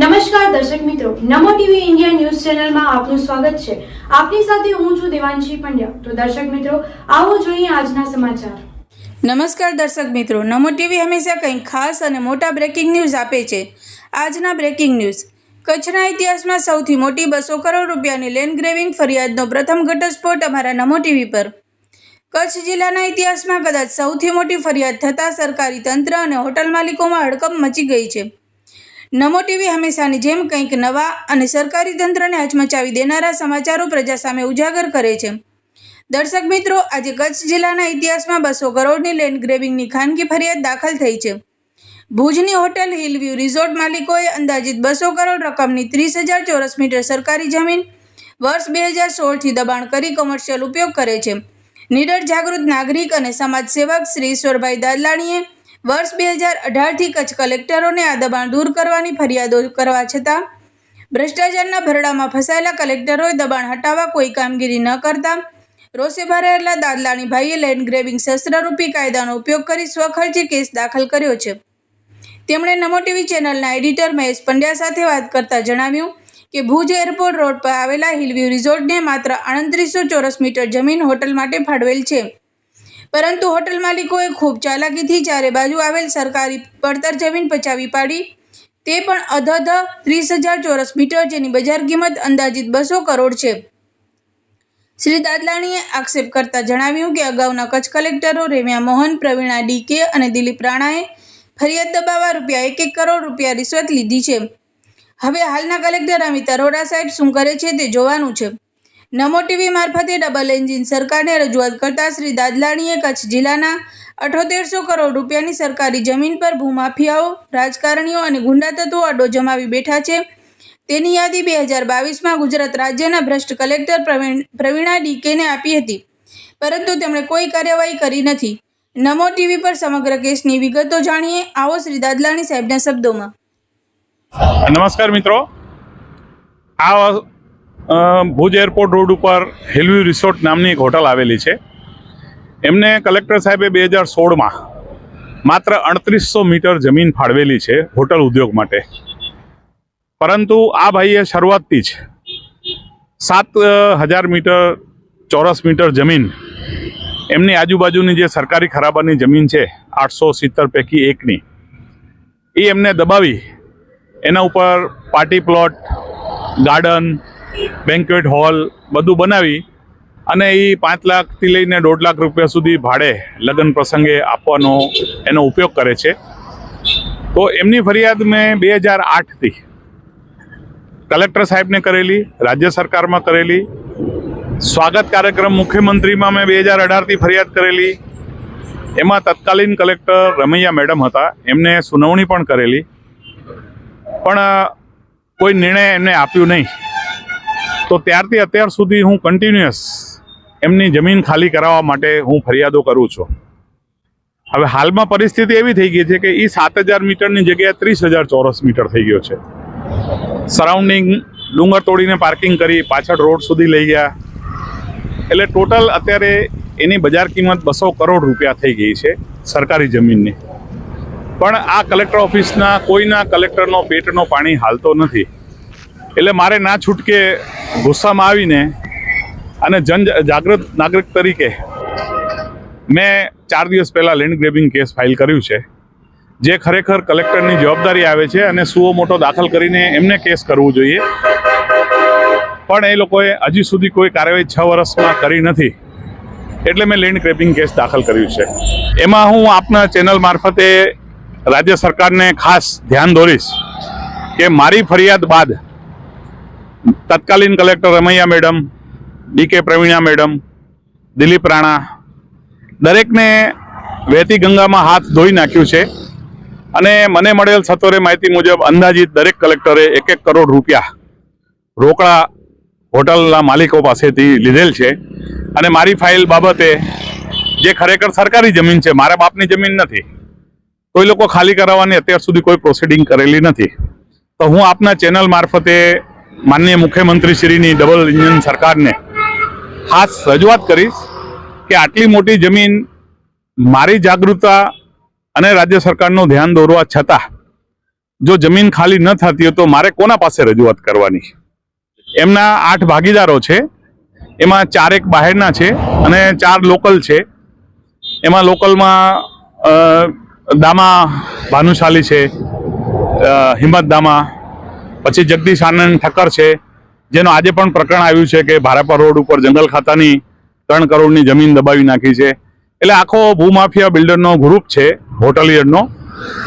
નમસ્કાર દર્શક મિત્રો, નમો ટીવી ઇન્ડિયા ન્યૂઝ ચેનલમાં આપનું સ્વાગત છે. આપની સાથે હું છું દેવાંશી પંડ્યા. તો દર્શક મિત્રો, આવો જોઈએ આજના સમાચાર. નમસ્કાર દર્શક મિત્રો, નમો ટીવી હંમેશા કંઈક ખાસ અને મોટા બ્રેકિંગ ન્યૂઝ આપે છે. આજના બ્રેકિંગ ન્યૂઝ કચ્છના ઇતિહાસમાં સૌથી મોટી બસો કરોડ રૂપિયાની લેન્ડ ગ્રેવિંગ ફરિયાદનો પ્રથમ ઘટસ્ફોટ અમારા નમો ટીવી પર. કચ્છ જિલ્લાના ઇતિહાસમાં કદાચ સૌથી મોટી ફરિયાદ થતાં સરકારી તંત્ર અને હોટલ માલિકોમાં હડકંપ મચી ગઈ છે. નમો ટીવી હંમેશાની જેમ કંઈક નવા અને સરકારી તંત્રને હચમચાવી દેનારા સમાચારો પ્રજા સામે ઉજાગર કરે છે. દર્શક મિત્રો, આજે કચ્છ જિલ્લાના ઇતિહાસમાં બસો કરોડની લેન્ડ ગ્રેબિંગની ખાનગી ફરિયાદ દાખલ થઈ છે. ભુજની હોટેલ હિલવ્યૂ રિઝોર્ટ માલિકોએ અંદાજિત બસો કરોડ રકમની ત્રીસ હજાર ચોરસ મીટર સરકારી જમીન વર્ષ બે હજાર સોળથી દબાણ કરી કોમર્શિયલ ઉપયોગ કરે છે. નીડર જાગૃત નાગરિક અને સમાજ સેવક શ્રી ઈશ્વરભાઈ દાદલાણીએ વર્ષ બે હજાર અઢારથી કચ્છ કલેક્ટરોને આ દબાણ દૂર કરવાની ફરિયાદો કરવા છતાં ભ્રષ્ટાચારના ભરડામાં ફસાયેલા કલેક્ટરોએ દબાણ હટાવવા કોઈ કામગીરી ન કરતા રોષે ભરાયેલા દાદલાણીભાઈએ લેન્ડ ગ્રેબિંગ શસ્ત્રરૂપી કાયદાનો ઉપયોગ કરી સ્વખર્ચે કેસ દાખલ કર્યો છે. તેમણે નમો ટીવી ચેનલના એડિટર મહેશ પંડ્યા સાથે વાત કરતા જણાવ્યું કે ભુજ એરપોર્ટ રોડ પર આવેલા હિલવ્યુ રિઝોર્ટને માત્ર આડત્રીસો ચોરસ મીટર જમીન હોટલ માટે ફાળવેલ છે. પરંતુ હોટલ માલિકોએ ખૂબ ચાલાકીથી ચારે બાજુ આવેલ સરકારી પડતર જમીન પચાવી પાડી. તે પણ અધધ ત્રીસ હજાર ચોરસ મીટર, જેની બજાર કિંમત અંદાજિત બસો કરોડ છે. શ્રી દાદલાણીએ આક્ષેપ કરતા જણાવ્યું કે અગાઉના કચ્છ કલેક્ટરો રેમ્યા મોહન, પ્રવીણા ડીકે અને દિલીપ રાણાએ ફરિયાદ દબાવવા રૂપિયા એક એક કરોડ રૂપિયા રિશ્વત લીધી છે. હવે હાલના કલેક્ટર અમિત અરોરા સાહેબ શું કરે છે તે જોવાનું છે. નમો ટીવી મારફતે ડબલ એન્જિન સરકારને રજૂઆત કરતા શ્રી દાદલાણીએ કચ્છ જિલ્લાના અઠોતેરસો કરોડ રૂપિયાની સરકારી જમીન પર ભૂમાફિયાઓ, રાજકારણીઓ અને ગુંડા તત્વો અડ્ડો જમાવી બેઠા છે. તેની યાદી બે હજાર બાવીસમાં ગુજરાત રાજ્યના ભ્રષ્ટ કલેક્ટર પ્રવીણ, પ્રવીણા ડીકેને આપી હતી. પરંતુ તેમણે કોઈ કાર્યવાહી કરી નથી. નમો ટીવી પર સમગ્ર કેસની વિગતો જાણીએ. આવો શ્રી દાદલાણી સાહેબના શબ્દોમાં. નમસ્કાર મિત્રો. આ ભુજ એરપોર્ટ રોડ ઉપર હિલવ્યુ રિસોર્ટ નામની એક હોટલ આવેલી છે. એમને કલેક્ટર સાહેબે બે હજાર સોળમાં માત્ર અડત્રીસો મીટર જમીન ફાળવેલી છે હોટલ ઉદ્યોગ માટે. પરંતુ આ ભાઈએ શરૂઆતથી જ સાત હજાર મીટર ચોરસ મીટર જમીન એમની આજુબાજુની જે સરકારી ખરાબાની જમીન છે આઠસો સિત્તેર પૈકી એકની એ એમને દબાવી એના ઉપર party plot, garden banquet hall બધું બનાવી અને એ પાંચ લાખથી લઈને દોઢ લાખ રૂપિયા સુધી ભાડે લગ્ન પ્રસંગે આપવાનો એનો ઉપયોગ કરે છે. તો એમની ફરિયાદ મેં બે હજાર આઠથી કલેક્ટર સાહેબને કરેલી, રાજ્ય સરકારમાં કરેલી. સ્વાગત કાર્યક્રમ મુખ્યમંત્રીમાં મેં બે હજાર અઢારથી ફરિયાદ કરેલી. એમાં તત્કાલીન કલેક્ટર રમૈયા મેડમ હતા, એમને સુનાવણી પણ કરેલી. પણ કોઈ નિર્ણય એમને આપ્યું નહીં. તો ત્યારથી અત્યાર સુધી હું કન્ટિન્યુઅસ એમની જમીન ખાલી કરાવવા માટે હું ફરિયાદો કરું છું. હવે હાલમાં પરિસ્થિતિ એવી થઈ ગઈ છે કે એ સાત હજાર મીટરની જગ્યાએ ત્રીસ હજાર ચોરસ મીટર થઈ ગયો છે. સરાઉન્ડિંગ ડુંગર તોડીને પાર્કિંગ કરી, પાછળ રોડ સુધી લઈ ગયા. એટલે ટોટલ અત્યારે એની બજાર કિંમત બસો કરોડ રૂપિયા થઈ ગઈ છે સરકારી જમીનની. પણ આ કલેક્ટર ઓફિસના કોઈના કલેક્ટરનો પેટનો પાણી હાલતો નથી. એટલે મારે ના છૂટકે ગુસ્સામાં આવીને અને જન જાગૃત નાગરિક તરીકે મેં ચાર દિવસ પહેલાં લેન્ડ ગ્રેબિંગ કેસ ફાઇલ કર્યું છે, જે ખરેખર કલેક્ટરની જવાબદારી આવે છે અને સુઓ મોટો દાખલ કરીને એમને કેસ કરવું જોઈએ. પણ એ લોકોએ હજી સુધી કોઈ કાર્યવાહી છ વર્ષમાં કરી નથી, એટલે મેં લેન્ડ ગ્રેબિંગ કેસ દાખલ કર્યું છે. એમાં હું આપના ચેનલ મારફતે રાજ્ય સરકારને ખાસ ધ્યાન દોરીશ કે મારી ફરિયાદ બાદ તત્કાલીન collector Ramaiya madam DK Pravina madam, Dilip Rana, દરેકને વહેતી ગંગામાં હાથ ધોઈ નાખ્યું છે અને મને મળેલ સત્વરે માહિતી મુજબ અંદાજિત દરેક કલેક્ટરે એક એક કરોડ રૂપિયા રોકડા હોટલના માલિકો પાસેથી લીધેલ છે અને મારી ફાઇલ બાબતે જે ખરેખર સરકારી જમીન છે, મારા બાપની જમીન નથી, કોઈ લોકો ખાલી કરાવવાની અત્યાર સુધી કોઈ પ્રોસિડિંગ કરેલી નથી. તો હું આપના ચેનલ મારફતે માનનીય મુખ્યમંત્રી શ્રીની ડબલ ઇન્જિન સરકારને ખાસ રજૂઆત કરીશ કે આટલી મોટી જમીન મારી જાગૃતતા અને રાજ્ય સરકારનું ધ્યાન દોરવા છતાં જો જમીન ખાલી ન થતી હોય તો મારે કોના પાસે રજૂઆત કરવાની? એમના આઠ ભાગીદારો છે, એમાં ચારેક બહારના છે અને ચાર લોકલ છે. એમાં લોકલમાં દામા ભાનુશાલી છે હિંમત દામા પછી જગદીશ આનંદ ઠક્કર છે, જેનું આજે પણ પ્રકરણ આવ્યું છે કે ભારાપર રોડ ઉપર જંગલ ખાતાની ત્રણ કરોડની જમીન દબાવી નાખી છે. એટલે આખો ભૂમાફિયા બિલ્ડરનો ગ્રુપ છે, હોટલિયરનો.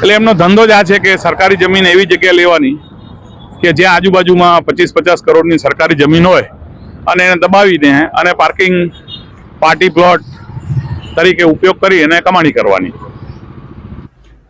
એટલે એમનો ધંધો જ આ છે કે સરકારી જમીન એવી જગ્યાએ લેવાની કે જ્યાં આજુબાજુમાં પચીસ પચાસ કરોડની સરકારી જમીન હોય અને એને દબાવીને અને પાર્કિંગ, પાર્ટી પ્લોટ તરીકે ઉપયોગ કરી એને કમાણી કરવાની.